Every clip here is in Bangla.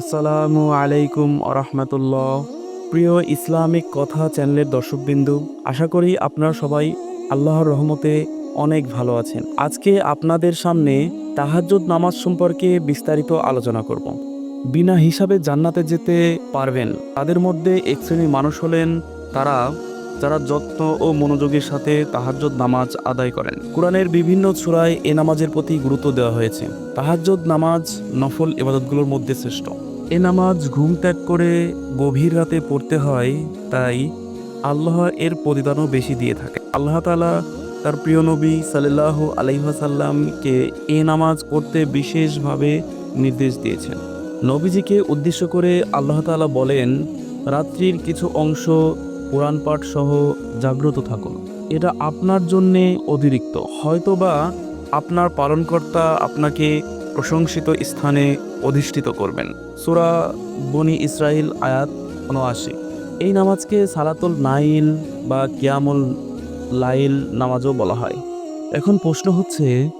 আসসালামু আলাইকুম আরহামতুল্লাহ প্রিয় ইসলামিক কথা চ্যানেলের দর্শকবিন্দু, আশা করি আপনারা সবাই আল্লাহর রহমতে অনেক ভালো আছেন। আজকে আপনাদের সামনে তাহাজ্জুদ নামাজ সম্পর্কে বিস্তারিত আলোচনা করব। বিনা হিসাবে জান্নাতে যেতে পারবেন, তাদের মধ্যে এক শ্রেণির মানুষ হলেন তারা যারা যত্ন ও মনোযোগের সাথে তাহাজ্জুদ নামাজ আদায় করেন। কোরআনের বিভিন্ন সূরায় এ নামাজের প্রতি গুরুত্ব দেওয়া হয়েছে। তাহাজ্জুদ নামাজ নফল ইবাদতগুলোর মধ্যে শ্রেষ্ঠ। এ নামাজ ঘুম ত্যাগ করে গভীর রাতে পড়তে হয়, তাই আল্লাহ এর প্রতিদানও বেশি দিয়ে থাকে। আল্লাহ তালা তার প্রিয় নবী সাল্লাহ আলাইহাসাল্লামকে এ নামাজ করতে বিশেষভাবে নির্দেশ দিয়েছেন। নবীজিকে উদ্দেশ্য করে আল্লাহ তাআলা বলেন, রাত্রির কিছু অংশ কোরআন পাঠ সহ জাগ্রত থাকুন। এটা আপনার জন্যে অতিরিক্ত। হয়তোবা আপনার পালনকর্তা আপনাকে প্রশংসিত স্থানে অধিষ্ঠিত করবেন। সুরা বনি ইসরাইল আয়াত উনআশি। এই নামাজকে সালাতুল নাইল বা কিয়ামুল লাইল নামাজও বলা হয়। এখন প্রশ্ন হচ্ছে,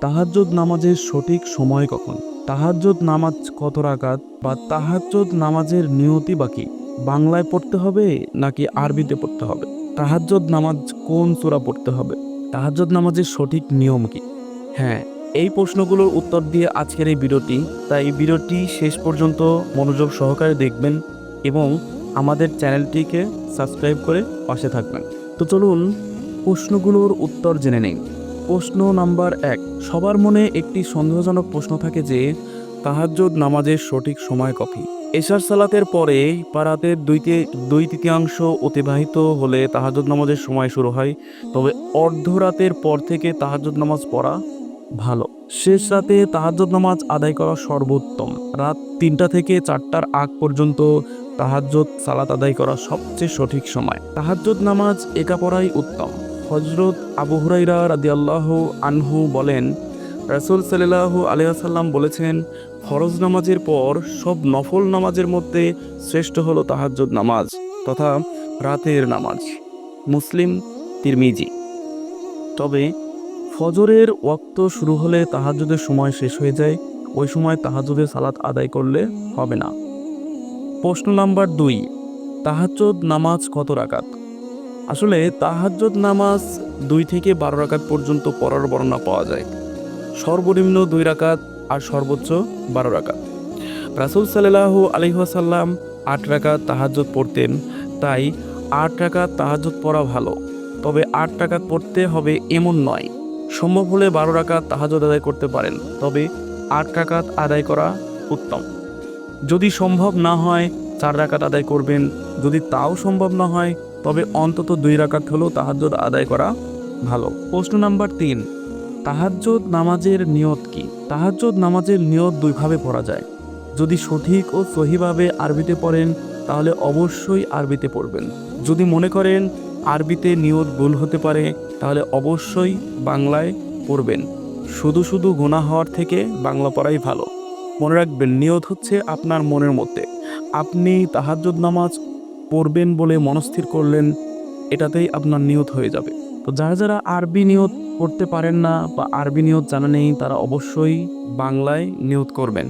তাহাজ্জুদ নামাজের সঠিক সময় কখন? তাহাজ্জুদ নামাজ কত রাকাত বা তাহাজ্জুদ নামাজের নিয়তি বাকি বাংলায় পড়তে হবে নাকি আরবিতে পড়তে হবে? তাহাজ্জুদ নামাজ কোন সূরা পড়তে হবে? তাহাজ্জুদ নামাজের সঠিক নিয়ম কি? হ্যাঁ এই প্রশ্নগুলোর উত্তর দিয়ে আজকের এই ভিডিওটি। তাই এই ভিডিওটি শেষ পর্যন্ত মনোযোগ সহকারে দেখবেন এবং আমাদের চ্যানেলটিকে সাবস্ক্রাইব করে পাশে থাকবেন। তো চলুন প্রশ্নগুলোর উত্তর জেনে নেই। প্রশ্ন নাম্বার এক, সবার মনে একটি সন্দেহজনক প্রশ্ন থাকে যে, তাহাজ্জুদ নামাজের সঠিক সময় কফি এশার সালাতের পরে পারাতের দুইতে, দুই তৃতীয়াংশ অতিবাহিত হলে তাহাজ্জুদ নামাজের সময় শুরু হয়। তবে অর্ধরাতের পর থেকে তাহাজ্জুদ নামাজ পড়া ভালো। শেষ রাতে তাহাজ্জুদ নামাজ আদায় করা সর্বোত্তম। রাত তিনটা থেকে চারটার আগ পর্যন্ত তাহাজ্জুদ, সালাত আদায় করা সবচেয়ে সঠিক সময়। তাহাজ্জুদ নামাজ একা পড়াই উত্তম। হজরত আবু হুরাইরা রাদিয়াল্লাহ আনহু বলেন, রাসূল সাল্লাল্লাহু আলাইহি সাল্লাম বলেছেন, ফরজ নামাজের পর সব নফল নামাজের মধ্যে শ্রেষ্ঠ হলো তাহাজ্জুদ নামাজ তথা রাতের নামাজ। মুসলিম, তিরমিজি। তবে ফজরের ওয়াক্ত শুরু হলে তাহাজ্জুদের সময় শেষ হয়ে যায়, ওই সময় তাহাজ্জুদের সালাত আদায় করলে হবে না। প্রশ্ন নাম্বার দুই, তাহাজ্জুদ নামাজ কত রাকাত? আসলে তাহাজ্জুদ নামাজ দুই থেকে বারো রাকাত পর্যন্ত পড়ার বর্ণনা পাওয়া যায়। সর্বনিম্ন দুই রাকাত আর সর্বোচ্চ বারো রাকাত। রাসুল সাল্লাহ আলহাসাল্লাম আট রাকাত তাহাজ্জুদ পড়তেন, তাই আট রাকাত তাহাজ্জুদ পড়া ভালো। তবে আট রাকাত পড়তে হবে এমন নয়। সম্ভব হলে বারো রাকাত তাহাজ্জুদ আদায় করতে পারেন, তবে আট রাকাত আদায় করা উত্তম। যদি সম্ভব না হয়, চার রাকাত আদায় করবেন। যদি তাও সম্ভব না হয়, তবে অন্তত দুই রাকাত হলেও তাহাজ্জুদ আদায় করা ভালো। প্রশ্ন নাম্বার তিন, তাহাজ্জুদ নামাজের নিয়ত কি? তাহাজ্জুদ নামাজের নিয়ত দুইভাবে পড়া যায়। যদি সঠিক ও সহিভাবে আরবিতে পড়েন, তাহলে অবশ্যই আরবিতে পড়বেন। যদি মনে করেন আরবিতে নিয়ত ভুল হতে পারে তাহলে অবশ্যই বাংলায় পড়বেন। শুধু শুধু গোনা হওয়ার থেকে বাংলা পড়াই ভালো। মনে রাখবেন, নিয়ত হচ্ছে আপনার মনের মধ্যে। আপনি তাহাজ্জুদ নামাজ পড়বেন বলে মনস্থির করলেন, এটাতেই আপনার নিয়ত হয়ে যাবে। তো যারা যারা আরবি নিয়ত করতে পারেন না বা আরবি নিয়ত জানা নেই, তারা অবশ্যই বাংলায় নিয়ত করবেন।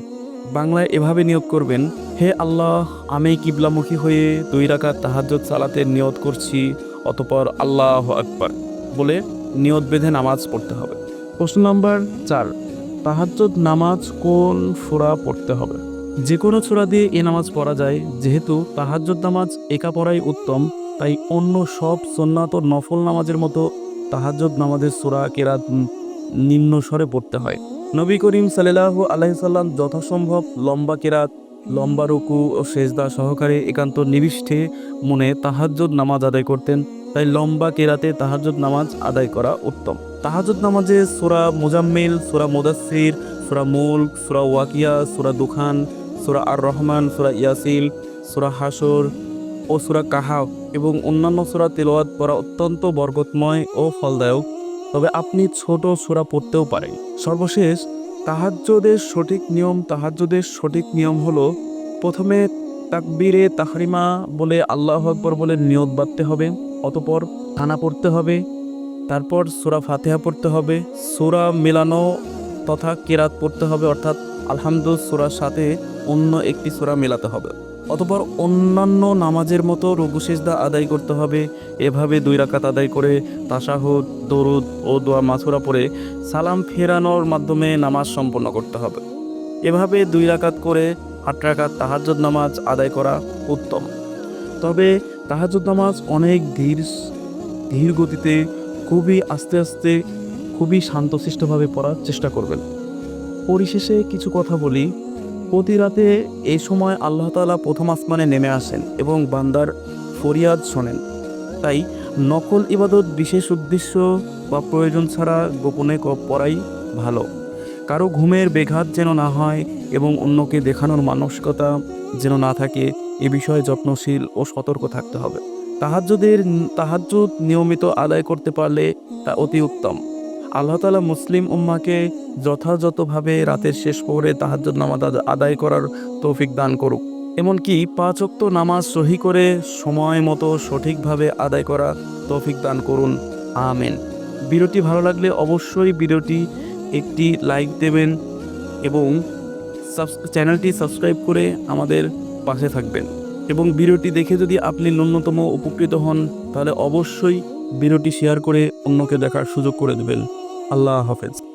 বাংলায় এভাবে নিয়ত করবেন, হে আল্লাহ, আমি কিবলামুখী হয়ে দুই রাকাত তাহাজ্জুদ সালাতের নিয়ত করছি, অতপর আল্লাহ আকবার। বলে নিয়ত বেঁধে নামাজ পড়তে হবে। প্রশ্ন নাম্বার চার, তাহাজ্জুদ নামাজ কোন ফোরা পড়তে হবে? যে কোনো ছোড়া দিয়ে এ নামাজ পড়া যায়, যেহেতু তাহাজ্জুদ নামাজ একা পড়াই উত্তম, তাই অন্য সব সন্ন্যাত নফল নামাজের মতো তাহাজ্জুদ নামাজের সুরা কেরাত নিম্ন স্বরে পড়তে হয়। নবী করিম সাল্লাহ আলাইসাল্লাম যথাসম্ভব লম্বা কেরাত, লম্বা রুকু ও সেজদা সহকারে একান্ত নিবিষ্ঠে মনে তাহাজ্জুদ নামাজ আদায় করতেন। তাই লম্বা কেরাতে তাহাজ্জুদ নামাজ আদায় করা উত্তম। তাহাজ্জুদ নামাজে সুরা মুজাম্মিল, সুরা মুদাসির সুরা মুল্ক, সুরা ওয়াকিয়া, সুরা দুখান, সুরা আর রহমান সুরা ইয়াসিল সুরা হাসর ও সুরা কাহাব এবং অন্যান্য সুরা তেলোয়াত পড়া অত্যন্ত বরকতময় ও ফলদায়ক। তবে আপনি ছোট সুরা পড়তেও পারেন। সর্বশেষ, তাহাজ্জুদের সঠিক নিয়ম, তাহাজ্জুদের সঠিক নিয়ম হলো প্রথমে তাকবীরে তাহরিমা বলে আল্লাহ আকবর বলে নিয়ত বাঁধতে হবে। অতপর থানা পড়তে হবে, তারপর সুরা ফাতেহা পড়তে হবে, সুরা মেলানো তথা কেরাত পড়তে হবে, অর্থাৎ আলহামদুল সুরার সাথে অন্য একটি সূরা মেলাতে হবে। অতপর অন্যান্য নামাজের মতো রঘু সেজদা আদায় করতে হবে, এভাবে দুই রাকাত আদায় করে তাশাহুদ, দরুদ ও দোয়া মাসুরা পরে সালাম ফেরানোর মাধ্যমে নামাজ সম্পন্ন করতে হবে। এভাবে দুই রাকাত করে আট রাকাত তাহাজ্জুদ নামাজ আদায় করা উত্তম। তবে তাহাজ্জুদ নামাজ অনেক ধীর ধীর গতিতে খুবই আস্তে আস্তে খুবই শান্তশিষ্টভাবে পড়ার চেষ্টা করবেন। পরিশেষে কিছু কথা বলি। প্রতি রাতে এই সময় আল্লাহ তাআলা প্রথম আসমানে নেমে আসেন এবং বান্দার ফরিয়াদ শোনেন। তাই নকল ইবাদত বিশেষ উদ্দেশ্য বা প্রয়োজন ছাড়া গোপনে পড়াই ভালো। কারও ঘুমের বেঘাত যেন না হয় এবং অন্যকে দেখানোর মানসিকতা যেন না থাকে এ বিষয়ে যত্নশীল ও সতর্ক থাকতে হবে। তাহাজ্জুদের তাহাজ্জুদ নিয়মিত আদায় করতে পারলে তা অতি উত্তম। আল্লাহ তালা মুসলিম উম্মাকে যথাযথভাবে রাতের শেষ পরে তাহাজ্জুদ নামাজ আদায় করার তৌফিক দান করুক। এমনকি পাঁচ ওয়াক্ত নামাজ সহি করে সময় মতো সঠিকভাবে আদায় করা তৌফিক দান করুন। আমেন। ভিডিওটি ভালো লাগলে অবশ্যই ভিডিওটি একটি লাইক দেবেন এবং চ্যানেলটি সাবস্ক্রাইব করে আমাদের পাশে থাকবেন। এবং ভিডিওটি দেখে যদি আপনি ন্যূনতম উপকৃত হন, তাহলে অবশ্যই ভিডিওটি শেয়ার করে অন্যকে দেখার সুযোগ করে দেবেন। আল্লাহ হাফেজ।